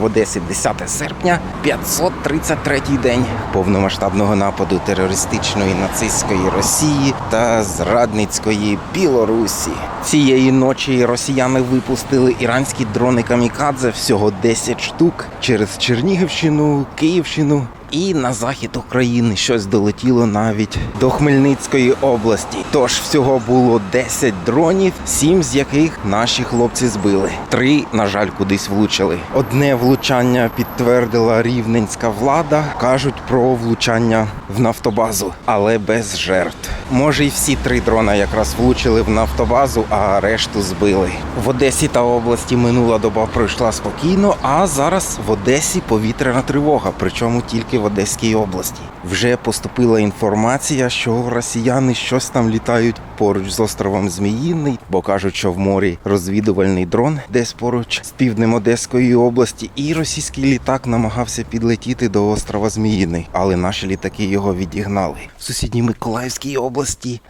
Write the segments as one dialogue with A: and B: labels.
A: в Одесі 10 серпня, 533-й день повномасштабного нападу терористичної нацистської Росії та зрадницької Білорусі. Цієї ночі росіяни випустили іранські дрони камікадзе всього 10 штук через Чернігівщину, Київщину. І на захід України щось долетіло навіть до Хмельницької області. Тож всього було 10 дронів, 7 з яких наші хлопці збили. Три, на жаль, кудись влучили. Одне влучання підтвердила рівненська влада. кажуть про влучання в нафтобазу, але без жертв. Може, й всі три дрона якраз влучили в нафтобазу, а решту збили. В Одесі та області минула доба пройшла спокійно, а зараз в Одесі повітряна тривога, причому тільки в Одеській області. Вже поступила інформація, що росіяни щось там літають поруч з островом Зміїний, бо кажуть, що в морі розвідувальний дрон десь поруч з півднем Одеської області, і російський літак намагався підлетіти до острова Зміїний, але наші літаки його відігнали. В сусідній Миколаївській області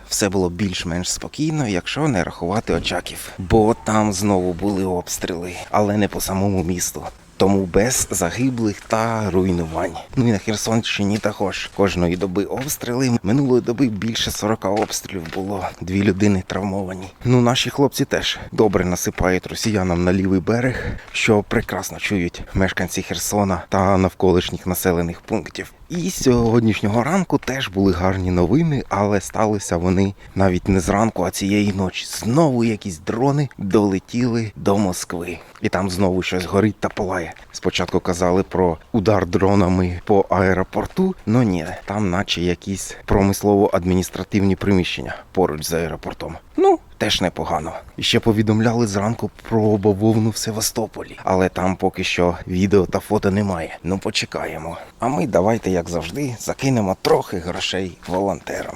A: все було більш-менш спокійно, якщо не рахувати очаків, бо там знову були обстріли, але не по самому місту. Тому без загиблих та руйнувань. Ну і на Херсонщині також кожної доби обстріли. Минулої доби більше 40 обстрілів було. Дві людини травмовані. Ну наші хлопці теж добре насипають росіянам на лівий берег, що прекрасно чують мешканці Херсона та навколишніх населених пунктів. І сьогоднішнього ранку теж були гарні новини, але сталися вони навіть не зранку, а цієї ночі. Знову якісь дрони долетіли до Москви, і там знову щось горить та палає. Спочатку казали про удар дронами по аеропорту, но ні, там наче якісь промислово-адміністративні приміщення поруч з аеропортом. Ну, теж непогано. І ще повідомляли зранку про бавовну в Севастополі, але там поки що відео та фото немає. Ну почекаємо. А ми давайте, як завжди, закинемо трохи грошей волонтерам.